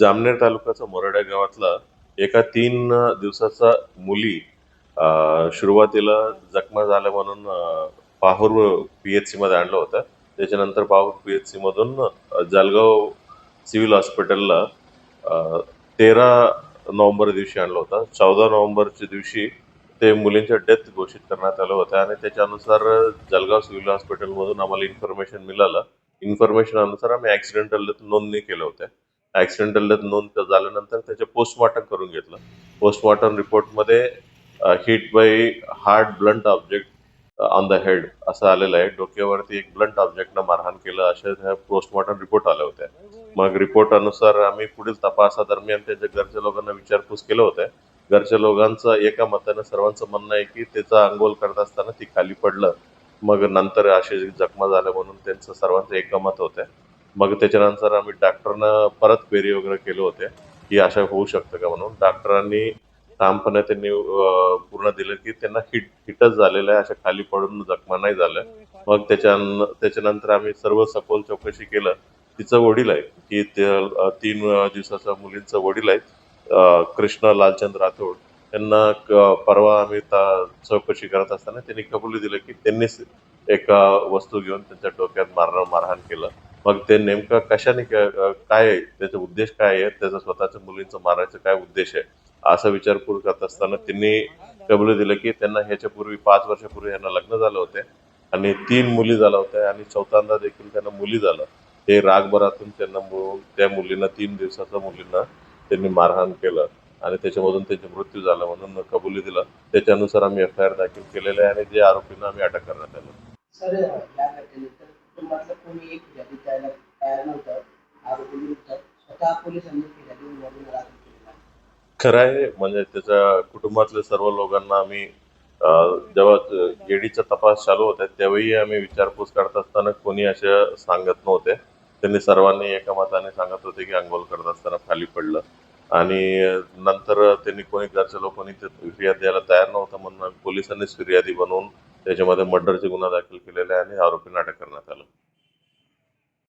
जामनेर तालुक्याचा मोराड्या गावातला एका तीन दिवसाचा मुली सुरुवातीला जखमा झाल्या म्हणून अं, पाहूर पीएचसी मध्ये आणलं होतं. त्याच्यानंतर पाहूर पीएचसी मधून अं, सिव्हिल हॉस्पिटलला तेरा नोव्हेंबर दिवशी आणलं होतं. चौदा नोव्हेंबरच्या दिवशी ते मुलींच्या डेथ घोषित करण्यात आलं होतं आणि त्याच्यानुसार जलगाव सिव्हिल हॉस्पिटलमधून आम्हाला इन्फॉर्मेशन मिळालं. इन्फॉर्मेशन अनुसार आम्ही ॲक्सिडेंटल नोंदणी केल्या होत्या. ऍक्सिडेंटल नोंद झाल्यानंतर त्याचे पोस्टमॉर्टम करून घेतलं. Postmortem रिपोर्टमध्ये hit by hard blunt object on the head असं आलेलं आहे. डोक्यावरती एक ब्लंट ऑब्जेक्टनं मारहाण केलं अशा ह्या पोस्टमॉर्टम रिपोर्ट आल्या होत्या. मग रिपोर्ट अनुसार आम्ही पुढील तपासादरम्यान त्याच्या घरच्या लोकांना विचारपूस केलं होतं. घरच्या लोकांचं एका मतानं सर्वांचं म्हणणं आहे की त्याचा अंघोल करत असताना ती खाली पडलं. मग नंतर असे जखमा झाल्या म्हणून त्यांचं सर्वांचं एकमत होतं. मग त्याच्यानंतर आम्ही डॉक्टरनं परत क्वेरी वगैरे केले होते की अशा होऊ शकतं का म्हणून. डॉक्टरांनी ठामपणे त्यांनी पूर्ण दिलं की त्यांना हिट हिटच झालेलं आहे अशा खाली पडून जखमा नाही झाल्या. मग त्याच्या त्याच्यानंतर आम्ही सर्व सखोल चौकशी केलं. तिचं वडील आहे की ते तीन दिवसाच्या मुलींचं वडील आहे कृष्ण लालचंद राठोड. त्यांना परवा आम्ही ता- चौकशी करत असताना त्यांनी कबुली दिलं की त्यांनीच एका वस्तू घेऊन त्यांच्या डोक्यात मारणं मारहाण केलं. मग ते नेमकं कशाने काय आहे? त्याचा उद्देश काय आहे? त्याचा स्वतःच्या मुलींचं मारायचं काय उद्देश आहे? असा विचारपूर करत असताना त्यांनी कबुली दिलं की त्यांना ह्याच्यापूर्वी पाच वर्षापूर्वी यांना लग्न झालं होते आणि तीन मुली झाल्या होत्या आणि चौथ्यांदा देखील त्यांना मुली झालं. हे रागभरातून त्यांना त्या मुलींना तीन दिवसाच्या मुलींना त्यांनी मारहाण केलं आणि त्याच्यामधून त्यांचा मृत्यू झाला म्हणून कबुली दिलं. त्याच्यानुसार आम्ही एफ आय आर दाखल केलेले आहे आणि जे आरोपींना आम्ही अटक करण्यात आलं. कोणी एक फिर्यादी द्यायला तयार नव्हतं. आरोपीविरुद्ध स्वतः पोलिसांनी फिर्यादी नोंदवून दाखल केलेला आहे. खरं आहे म्हणजे त्याच्या कुटुंबातल्या सर्व लोकांना आम्ही जेव्हा ईडीचा तपास चालू होता त्यावेळी आम्ही विचारपूस करत असताना कोणी असे सांगत नव्हते. त्यांनी सर्वांनी एका मताने सांगत होते की अंघोळ करत असताना खाली पडलं. आणि नंतर त्यांनी कोणी घरच्या लोकांनी ते फिर्याद द्यायला तयार नव्हतं म्हणून पोलिसांनीच फिर्यादी बनवून त्याच्यामध्ये मर्डरचे गुन्हा दाखल केलेले आहे आणि आरोपींना अटक करण्यात आलं.